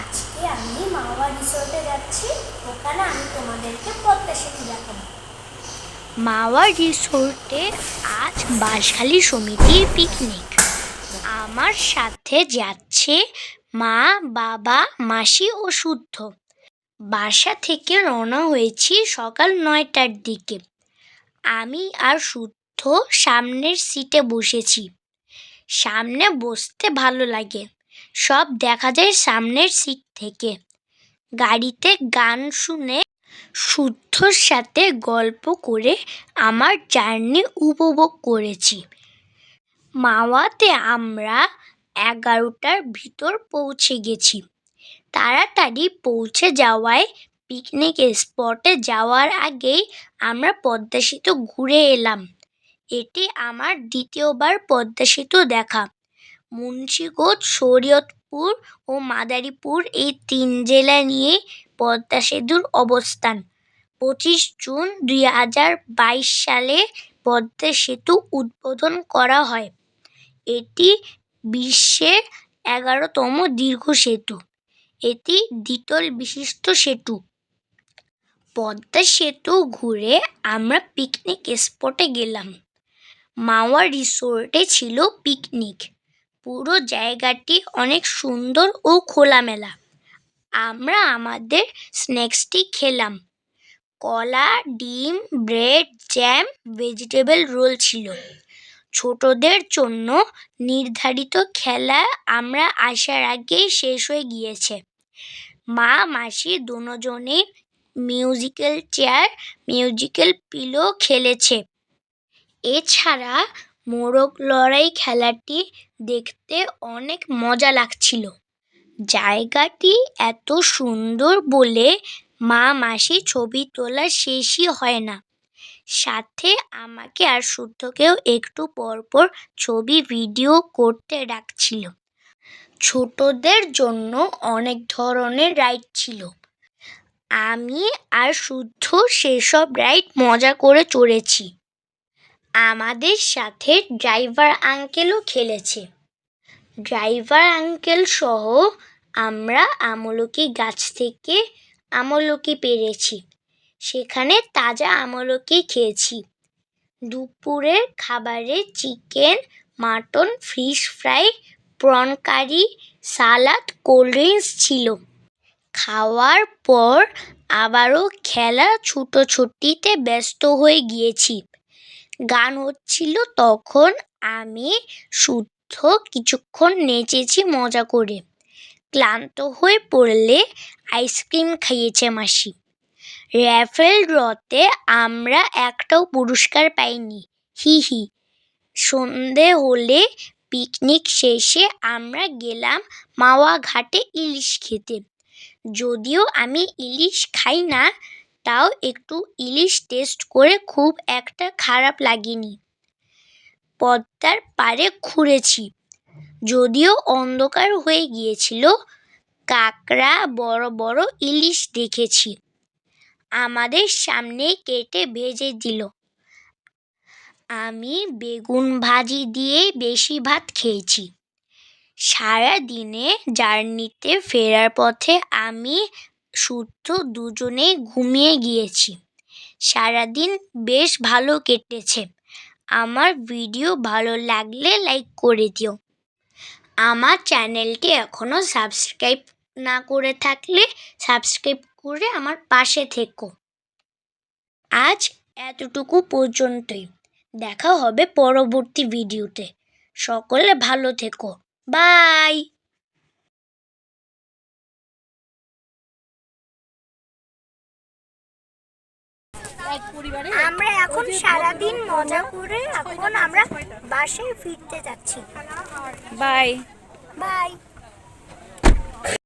আজকে আমি মাওয়া রিসোর্টে যাচ্ছি, ওখানে আমি তোমাদেরকে পদ্মা সেতু দেখাবো। মাওয়া রিসোর্টে আজ বাঁশখালী সমিতির পিকনিক আমার সাথে যাচ্ছে মা, বাবা, মাসি ও শুদ্ধ। বাসা থেকে রওনা হয়েছি সকাল নয়টার দিকে। আমি আর শুদ্ধ সামনের সিটে বসেছি। সামনে বসতে ভালো লাগে। সব দেখা যায় সামনের সিট থেকে। গাড়িতে গান শুনে শুদ্ধর সাথে গল্প করে আমার জার্নি উপভোগ করেছি। মাওয়াতে আমরা এগারোটার ভিতর পৌঁছে গেছি। তাড়াতাড়ি পৌঁছে যাওয়ায় পিকনিক স্পটে যাওয়ার আগেই আমরা পদ্মা সেতু ঘুরে এলাম। এটি আমার দ্বিতীয়বার পদ্মা সেতু দেখা। মুন্সিগঞ্জ, শরীয়তপুর ও মাদারীপুর এই তিন জেলা নিয়ে পদ্মা সেতুর অবস্থান। পঁচিশ জুন দুই হাজার বাইশ সালে পদ্মা সেতু উদ্বোধন করা হয়। এটি বিশ্বের এগারোতম দীর্ঘ সেতু। এটি দ্বিতল বিশিষ্ট সেতু। পদ্মা সেতু ঘুরে আমরা পিকনিক স্পটে গেলাম। মাওয়া রিসোর্টে ছিল পিকনিক পুরো জায়গাটি অনেক সুন্দর ও খোলামেলা। আমরা আমাদের স্ন্যাক্সটি খেলাম। কলা, ডিম, ব্রেড, জ্যাম, ভেজিটেবল রোল ছিল। ছোটদের জন্য নির্ধারিত খেলা আমরা আসার আগেই শেষ হয়ে গিয়েছে। মা, মাসি দুজনেই মিউজিক্যাল চেয়ার, মিউজিক্যাল পিলো খেলেছে। এছাড়া মোরগ লড়াই খেলাটি দেখতে অনেক মজা লাগছিল। জায়গাটি এত সুন্দর বলে মা মাসি ছবি তোলা শেষই হয় না। সাথে আমাকে আর শুদ্ধকেও একটু পর পর ছবি ভিডিও করতে ডাকছিল। ছোটদের জন্য অনেক ধরনের রাইড ছিল। আমি আর শুদ্ধ সেসব রাইড মজা করে চড়েছি। আমাদের সাথে ড্রাইভার আঙ্কেলও খেলেছে। ড্রাইভার আঙ্কেল সহ আমরা আমলকি গাছ থেকে আমলকি পেরেছি। সেখানে তাজা আমলকি খেয়েছি। দুপুরের খাবারে chicken, mutton, fish fry, prawn curry, salad, cold drinks ছিল। খাওয়ার পর আবারও খেলা ছুটোছুটিতে ব্যস্ত হয়ে গিয়েছি। গান হচ্ছিল, তখন আমি শুদ্ধ কিছুক্ষণ নেচেছি মজা করে। ক্লান্ত হয়ে পড়লে আইসক্রিম খাইয়েছে মাসি। র্যাফেল ড্রতে আমরা একটাও পুরস্কার পাইনি। হি হি। সন্ধে হলে পিকনিক শেষে আমরা গেলাম মাওয়া ঘাটে ইলিশ খেতে। যদিও আমি ইলিশ খাই না তাও একটু ইলিশ টেস্ট করে খুব একটা খারাপ লাগেনি। পদ্মার পাড়ে ঘুরেছি, যদিও অন্ধকার হয়ে গিয়েছিল। কাকড়া, বড় বড় ইলিশ দেখেছি। আমাদের সামনে কেটে ভেজে দিল। আমি বেগুন ভাজি দিয়ে বেশি ভাত খেয়েছি। সারা দিনে জার্নিতে ফেরার পথে আমি শুদ্ধ দুজনেই ঘুমিয়ে গিয়েছি। সারাদিন বেশ ভালো কেটেছে। আমার ভিডিও ভালো লাগলে লাইক করে দিও। আমার চ্যানেলটি এখনও সাবস্ক্রাইব না করে থাকলে সাবস্ক্রাইব করে আমার পাশে থেকো। আজ এতটুকু পর্যন্তই। দেখা হবে পরবর্তী ভিডিওতে। সকলে ভালো থেকো। বাই! আমরা এখন সারাদিন মজা করে এখন আমরা বাসায় ফিরতে যাচ্ছি। বাই। বাই।